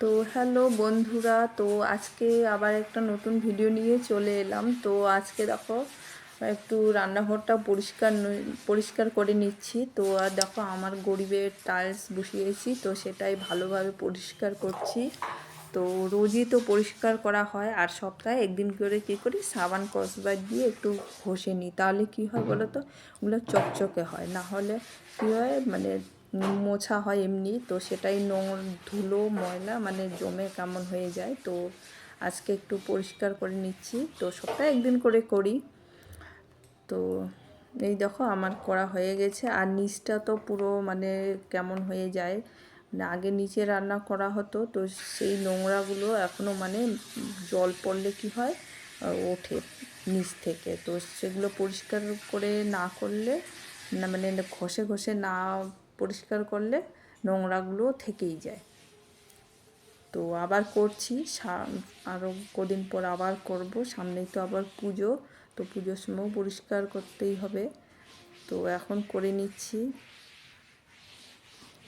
তো হ্যালো বন্ধুরা, তো আজকে আবার একটা নতুন ভিডিও নিয়ে চলে এলাম। তো আজকে দেখো, একটু রান্নাঘরটা পরিষ্কার পরিষ্কার করে নিচ্ছি। তো আর দেখো, আমার গরিবের টাইলস বসিয়েছি, তো সেটাই ভালোভাবে পরিষ্কার করছি। তো রোজই তো পরিষ্কার করা হয়, আর সপ্তাহে একদিন করে কী করি, সাবান কসবার দিয়ে একটু ঘষে নিই। তাহলে কী হয় বলো তো, ওগুলো চকচকে হয়। না হলে কী হয় মানে মোছা হয় এমনি, তো সেটাই নোংর ধুলো, ময়লা মানে জমে কেমন হয়ে যায়, তো আজকে একটু পরিষ্কার করে নিচ্ছি, তো সপ্তাহে একদিন করে করি। তো এই দেখো আমার করা হয়ে গেছে, আর নিচটা তো পুরো মানে কেমন হয়ে যায়। মানে আগে নিচে রান্না করা হতো, তো সেই নোংরাগুলো এখনও মানে জল পড়লে কি হয় ওঠে নিচ থেকে। তো সেগুলো পরিষ্কার করে না করলে, না মানে ঘষে ঘষে না পরিষ্কার করলে নোংরাগুলো থেকেই যায়। তো আবার করছি আরও কদিন পর আবার করব, সামনেই তো আবার পুজো, তো পুজোর সময়ও পরিষ্কার করতেই হবে। তো এখন করে নিচ্ছি।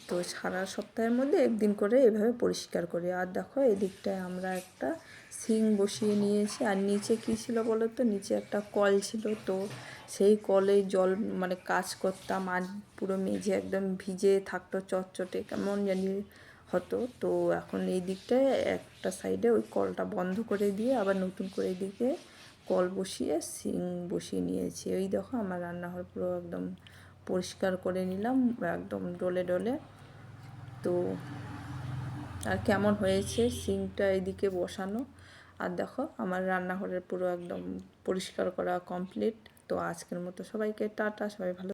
তো সারা সপ্তাহের মধ্যে একদিন করে এভাবে পরিষ্কার করি। আর দেখো, এদিকটায় আমরা একটা সিং বসিয়ে নিয়েছি। আর নিচে কী ছিল বলো তো নিচে একটা কল ছিল তো। সেই কলে জল মানে কাজ করতাম। আর পুরো মেঝে একদম ভিজে থাকতো, চটচটে কেমন জানি হতো। তো এখন এই দিকটায় একটা সাইডে ওই কলটা বন্ধ করে দিয়ে আবার নতুন করে দিকে কল বসিয়ে সিং বসিয়ে নিয়েছি। ওই দেখো, আমার রান্নাঘর পুরো একদম পরিষ্কার করে নিলাম। একদম ডলে ডলে তো আর কেমন হয়েছে সিংটা এদিকে বসানো? আর দেখো, আমার রান্নাঘরের পুরো একদম পরিষ্কার করা কমপ্লিট তো আজকের মতো সবাইকে টাটা, সবাই ভালো